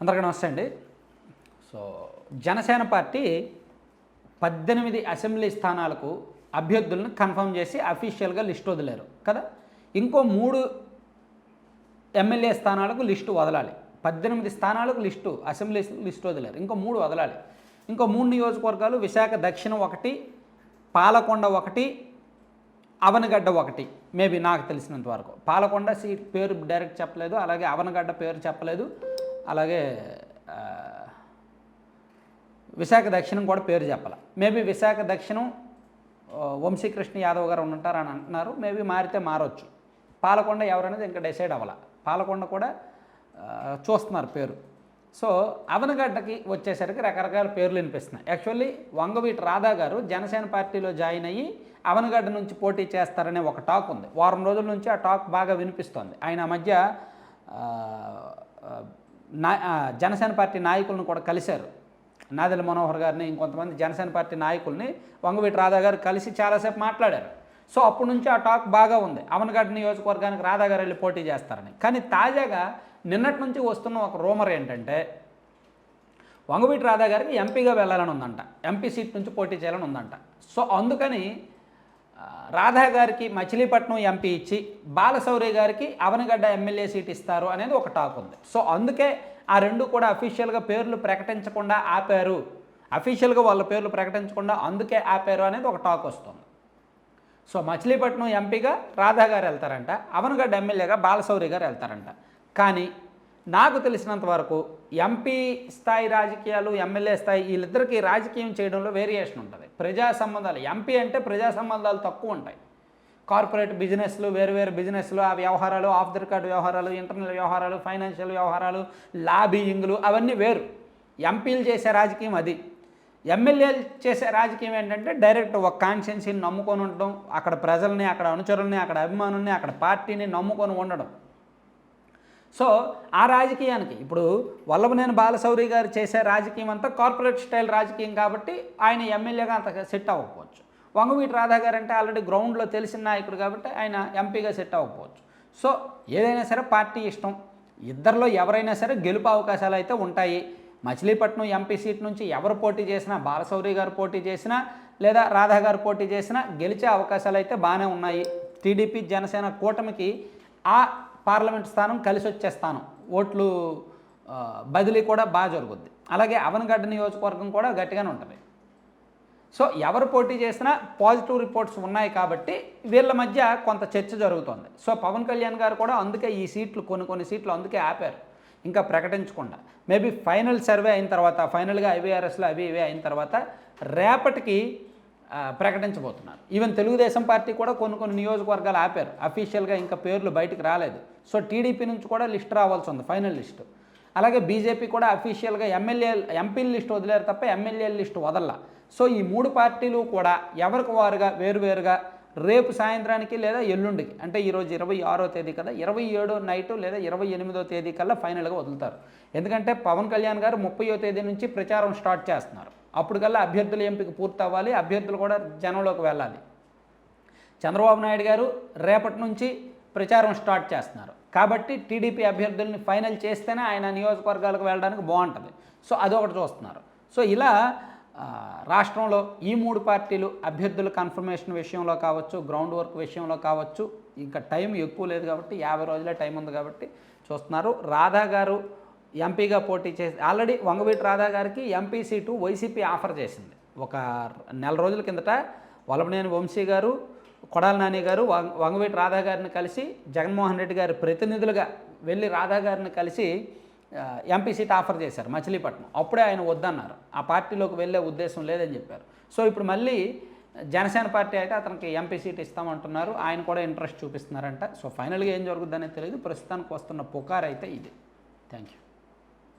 అందరికీ నమస్తే అండి. సో జనసేన పార్టీ పద్దెనిమిది అసెంబ్లీ స్థానాలకు అభ్యర్థులను కన్ఫర్మ్ చేసి అఫీషియల్గా లిస్ట్ వదిలేరు కదా? ఇంకో మూడు ఎమ్మెల్యే స్థానాలకు లిస్టు వదలాలి. పద్దెనిమిది స్థానాలకు లిస్టు అసెంబ్లీ లిస్ట్ వదిలేరు ఇంకో మూడు వదలాలి. ఇంకో మూడు నియోజకవర్గాలు విశాఖ దక్షిణం ఒకటి పాలకొండ ఒకటి అవనగడ్డ ఒకటి మేబీ నాకు తెలిసినంత వరకు. పాలకొండ సీట్ పేరు డైరెక్ట్ చెప్పలేదు అలాగే అవనగడ్డ పేరు చెప్పలేదు. అలాగే విశాఖ దక్షిణం కూడా పేరు చెప్పాల. మేబీ విశాఖ దక్షిణం వంశీకృష్ణ యాదవ్ గారు ఉంటారు అని అంటున్నారు. మేబీ మారితే మారొచ్చు. పాలకొండ ఎవరనేది ఇంకా డిసైడ్ అవ్వాల. పాలకొండ కూడా చూస్తున్నారు పేరు. సో అవనగడ్డకి వచ్చేసరికి రకరకాల పేర్లు వినిపిస్తున్నాయి. యాక్చువల్లీ వంగవీటి రాధా గారు జనసేన పార్టీలో జాయిన్ అయ్యి అవనగడ్డ నుంచి పోటీ చేస్తారనే ఒక టాక్ ఉంది. వారం రోజుల నుంచి ఆ టాక్ బాగా వినిపిస్తోంది. ఆయన మధ్య నా జనసేన పార్టీ నాయకులను కూడా కలిశారు. నాదెల మనోహర్ గారిని ఇంకొంతమంది జనసేన పార్టీ నాయకుల్ని వంగవీటి రాధా గారు కలిసి చాలాసేపు మాట్లాడారు. సో అప్పటి నుంచి ఆ టాక్ బాగా ఉంది. అవనగడ్డ నియోజకవర్గానికి రాధా గారు వెళ్ళి పోటీ చేస్తారని. కానీ తాజాగా నిన్నటి నుంచి వస్తున్న ఒక రూమర్ ఏంటంటే వంగవీటి రాధా గారికి ఎంపీగా వెళ్ళాలని ఉందంట. ఎంపీ సీట్ నుంచి పోటీ చేయాలని ఉందంట. సో అందుకని రాధా గారికి మచిలీపట్నం ఎంపీ ఇచ్చి బాలశౌరి గారికి అవనగడ్డ ఎమ్మెల్యే సీట్ ఇస్తారు అనేది ఒక టాక్ ఉంది. సో అందుకే ఆ రెండు కూడా అఫీషియల్గా పేర్లు ప్రకటించకుండా ఆపారు. అఫీషియల్గా వాళ్ళ పేర్లు ప్రకటించకుండా అందుకే ఆపారు అనేది ఒక టాక్ వస్తుంది. సో మచిలీపట్నం ఎంపీగా రాధా గారు వెళ్తారంట అవనగడ్డ ఎమ్మెల్యేగా బాలశౌరి గారు వెళ్తారంట. కానీ నాకు తెలిసినంత వరకు ఎంపీ స్థాయి రాజకీయాలు ఎమ్మెల్యే స్థాయి వీళ్ళిద్దరికీ రాజకీయం చేయడంలో వేరియేషన్ ఉంటుంది. ప్రజా సంబంధాలు ఎంపీ అంటే ప్రజా సంబంధాలు తక్కువ ఉంటాయి. కార్పొరేట్ బిజినెస్లు వేరు వేరు బిజినెస్లు ఆ వ్యవహారాలు ఆఫ్ ది రికార్డ్ వ్యవహారాలు ఇంటర్నల్ వ్యవహారాలు ఫైనాన్షియల్ వ్యవహారాలు లాబీయింగ్లు అవన్నీ వేరు. ఎంపీలు చేసే రాజకీయం అది. ఎమ్మెల్యేలు చేసే రాజకీయం ఏంటంటే డైరెక్ట్ ఒక కాన్షియన్సీని నమ్ముకొని ఉండడం అక్కడ ప్రజల్ని అక్కడ అనుచరుల్ని అక్కడ అభిమానుల్ని అక్కడ పార్టీని నమ్ముకొని ఉండడం. సో ఆ రాజకీయానికి ఇప్పుడు వల్లభనేని బాలశౌరి గారు చేసే రాజకీయం అంతా కార్పొరేట్ స్టైల్ రాజకీయం కాబట్టి ఆయన ఎమ్మెల్యేగా అంత సెట్ అవ్వకపోవచ్చు. వంగవీటి రాధా గారు అంటే ఆల్రెడీ గ్రౌండ్లో తెలిసిన నాయకుడు కాబట్టి ఆయన ఎంపీగా సెట్ అవ్వకపోవచ్చు. సో ఏదైనా సరే పార్టీ ఇష్టం. ఇద్దరిలో ఎవరైనా సరే గెలుపు అవకాశాలు అయితే ఉంటాయి. మచిలీపట్నం ఎంపీ సీట్ నుంచి ఎవరు పోటీ చేసినా బాలశౌరి గారు పోటీ చేసినా లేదా రాధా గారు పోటీ చేసినా గెలిచే అవకాశాలు అయితే బాగానే ఉన్నాయి. టీడీపీ జనసేన కూటమికి ఆ పార్లమెంట్ స్థానం కలిసి వచ్చే స్థానం. ఓట్లు బదిలీ కూడా బాగా జరుగుద్ది. అలాగే అవనగడ్డ నియోజకవర్గం కూడా గట్టిగానే ఉంటుంది. సో ఎవరు పోటీ చేసినా పాజిటివ్ రిపోర్ట్స్ ఉన్నాయి కాబట్టి వీళ్ళ మధ్య కొంత చర్చ జరుగుతోంది. సో పవన్ కళ్యాణ్ గారు కూడా అందుకే ఈ సీట్లు కొన్ని కొన్ని సీట్లు అందుకే ఆపారు. ఇంకా ప్రకటించకుండా. మేబీ ఫైనల్ సర్వే అయిన తర్వాత ఫైనల్గా ఐవీఆర్ఎస్లో అవి ఇవి అయిన తర్వాత రేపటికి ప్రకటించబోతున్నారు. ఈవెన్ తెలుగుదేశం పార్టీ కూడా కొన్ని కొన్ని నియోజకవర్గాలు ఆపారు. అఫీషియల్గా ఇంకా పేర్లు బయటకు రాలేదు. సో టీడీపీ నుంచి కూడా లిస్ట్ రావాల్సి ఉంది ఫైనల్ లిస్టు. అలాగే బీజేపీ కూడా అఫీషియల్గా ఎమ్మెల్యే ఎంపీల లిస్ట్ వదిలేరు తప్ప ఎమ్మెల్యేల లిస్టు వదల్లా. సో ఈ మూడు పార్టీలు కూడా ఎవరికి వారుగా వేరువేరుగా రేపు సాయంత్రానికి లేదా ఎల్లుండికి అంటే ఈరోజు ఇరవై ఆరో తేదీ కదా ఇరవై ఏడో నైటు లేదా ఇరవై ఎనిమిదో తేదీ కల్లా ఫైనల్గా వదులుతారు. ఎందుకంటే పవన్ కళ్యాణ్ గారు ముప్పయో తేదీ నుంచి ప్రచారం స్టార్ట్ చేస్తున్నారు. అప్పుడు కల్లా అభ్యర్థుల ఎంపిక పూర్తవ్వాలి. అభ్యర్థులు కూడా జనంలోకి వెళ్ళాలి. చంద్రబాబు నాయుడు గారు రేపటి నుంచి ప్రచారం స్టార్ట్ చేస్తున్నారు. కాబట్టి టీడీపీ అభ్యర్థుల్ని ఫైనల్ చేస్తేనే ఆయన నియోజకవర్గాలకు వెళ్ళడానికి బాగుంటుంది. సో అదొకటి చూస్తున్నారు. సో ఇలా రాష్ట్రంలో ఈ మూడు పార్టీలు అభ్యర్థుల కన్ఫర్మేషన్ విషయంలో కావచ్చు గ్రౌండ్ వర్క్ విషయంలో కావచ్చు ఇంకా టైం ఎక్కువ లేదు కాబట్టి యాభై రోజులే టైం ఉంది కాబట్టి చూస్తున్నారు. రాధా గారు ఎంపీగా పోటీ చేసి ఆల్రెడీ వంగవీటి రాధా గారికి ఎంపీ సీటు వైసీపీ ఆఫర్ చేసింది. ఒక నెల రోజుల కిందట వలభనేని వంశీ గారు కొడాల నాని గారు వంగ- వంగవీటి రాధా గారిని కలిసి జగన్మోహన్ రెడ్డి గారి ప్రతినిధులుగా వెళ్ళి రాధా గారిని కలిసి ఎంపీ సీట్ ఆఫర్ చేశారు మచిలీపట్నం. అప్పుడే ఆయన వద్దన్నారు. ఆ పార్టీలోకి వెళ్ళే ఉద్దేశం లేదని చెప్పారు. సో ఇప్పుడు మళ్ళీ జనసేన పార్టీ అయితే అతనికి ఎంపీ సీట్ ఇస్తామంటున్నారు. ఆయన కూడా ఇంట్రెస్ట్ చూపిస్తున్నారంట. సో ఫైనల్గా ఏం జరుగుతుందనేది తెలియదు ప్రస్తుతానికి వస్తున్న పుకార్ అయితే ఇది. Thank you